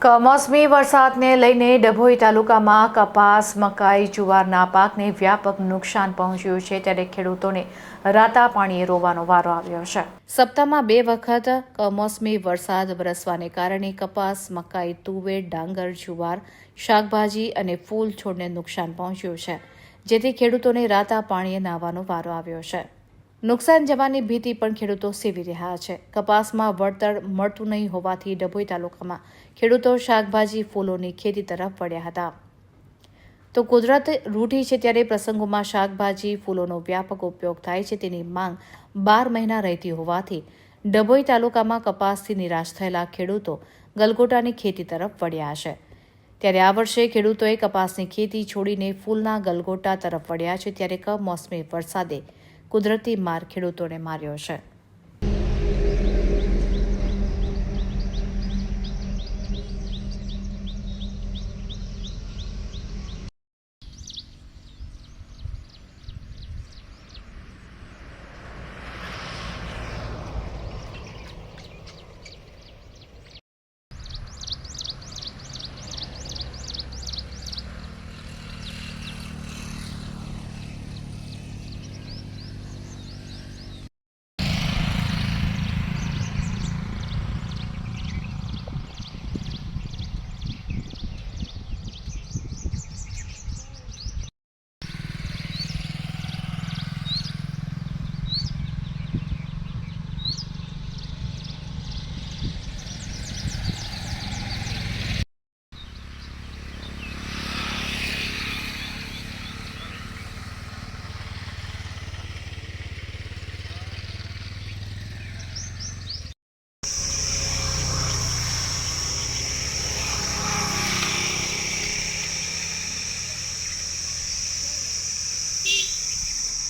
કમોસમી વરસાદને લઈને ડભોઈ તાલુકામાં કપાસ, મકાઈ, જુવારના પાકને વ્યાપક નુકસાન પહોંચ્યું છે ત્યારે ખેડૂતોને રાતા પાણીએ રોવાનો વારો આવ્યો છે. સપ્તાહમાં બે વખત કમોસમી વરસાદ વરસવાને કારણે કપાસ, મકાઈ, તુવેર, ડાંગર, જુવાર, શાકભાજી અને ફૂલ છોડને નુકસાન પહોંચ્યું છે. જેથી ખેડૂતોને રાતા પાણીએ નાહવાનો વારો આવ્યો છે. નુકસાન જવાની ભીતિ પણ ખેડૂતો સેવી રહ્યા છે. કપાસમાં વળતર મળતું નહીં હોવાથી ડભોઈ તાલુકામાં ખેડૂતો શાકભાજી, ફૂલોની ખેતી તરફ વળ્યા હતા. તો કુદરત રૂઢી છે ત્યારે પ્રસંગોમાં શાકભાજી, ફૂલોનો વ્યાપક ઉપયોગ થાય છે તેની માંગ બાર મહિના રહેતી હોવાથી ડભોઈ તાલુકામાં કપાસથી નિરાશ થયેલા ખેડૂતો ગલગોટાની ખેતી તરફ વળ્યા છે. ત્યારે આ વર્ષે ખેડૂતોએ કપાસની ખેતી છોડીને ફૂલના ગલગોટા તરફ વળ્યા છે. ત્યારે કમોસમી વરસાદે કુદરતી માર ખેડૂતોને માર્યો છે.